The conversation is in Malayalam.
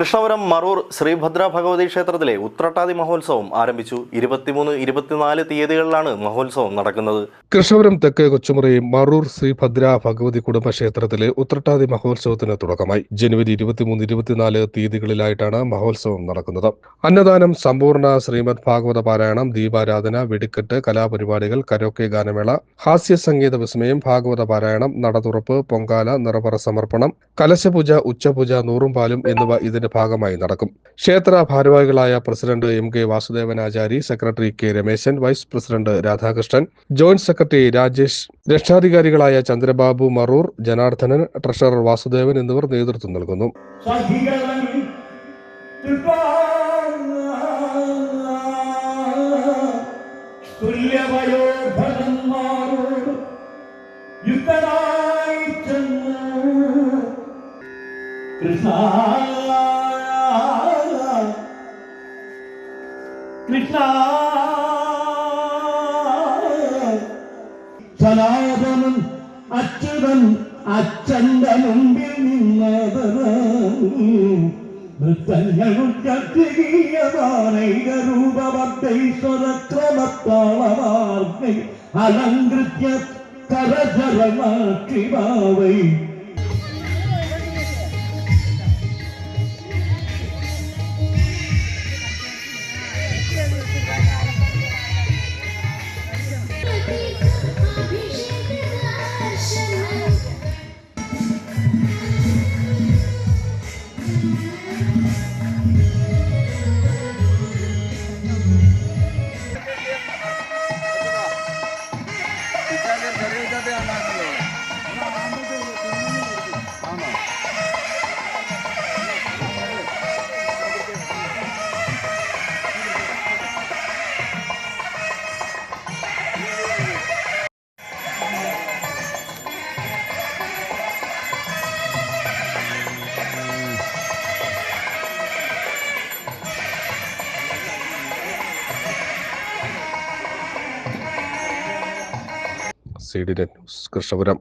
കൃഷ്ണപുരം മറൂർ ശ്രീഭദ്ര ഭഗവതി ക്ഷേത്രത്തിലെ ഉത്രട്ടാതി മഹോത്സവം ആരംഭിച്ചു. ഇരുപത്തിമൂന്ന് ഇരുപത്തിനാല് തീയതികളിലാണ് മഹോത്സവം നടക്കുന്നത്. കൃഷ്ണപുരം തെക്കേ കൊച്ചുമുറി മറൂർ ശ്രീ ഭദ്ര ഭഗവതി കുടുംബക്ഷേത്രത്തിലെ ഉത്രട്ടാതി മഹോത്സവത്തിന് തുടക്കമായി. ജനുവരി ഇരുപത്തിമൂന്ന് ഇരുപത്തിനാല് തീയതികളിലായിട്ടാണ് മഹോത്സവം നടക്കുന്നത്. അന്നദാനം സമ്പൂർണ ശ്രീമദ് ഭാഗവത പാരായണം ദീപാരാധന വെടിക്കെട്ട് കലാപരിപാടികൾ കരോക്കെ ഗാനമേള ഹാസ്യ സംഗീത വിസ്മയം ഭാഗവത പാരായണം നടതുറപ്പ് പൊങ്കാല നിറപറ സമർപ്പണം കലശപൂജ ഉച്ചപൂജ നൂറും പാലും എന്നിവ ഇതിന്റെ ഭാഗമായി നടക്കും. ക്ഷേത്ര ഭാരവാഹികളായ president M K Vasudevanachari secretary K Rameshan vice president Radhakrishnan joint secretary Rajesh രക്ഷാധികാരികളായ Chandrababu Marur Janardhanan treasurer Vasudevan എന്നിവർ നേതൃത്വം നൽകുന്നു. കൃഷ്ണ കൃഷ്ണ സനാതനൻ അച്യുതൻ അച്ഛന്റെ മുമ്പിൽ നിന്നത് നൃത്തങ്ങളുക്രമത്താളമാർക്കൈ അലങ്കൃത്യ Ada. C D news Krishnapuram.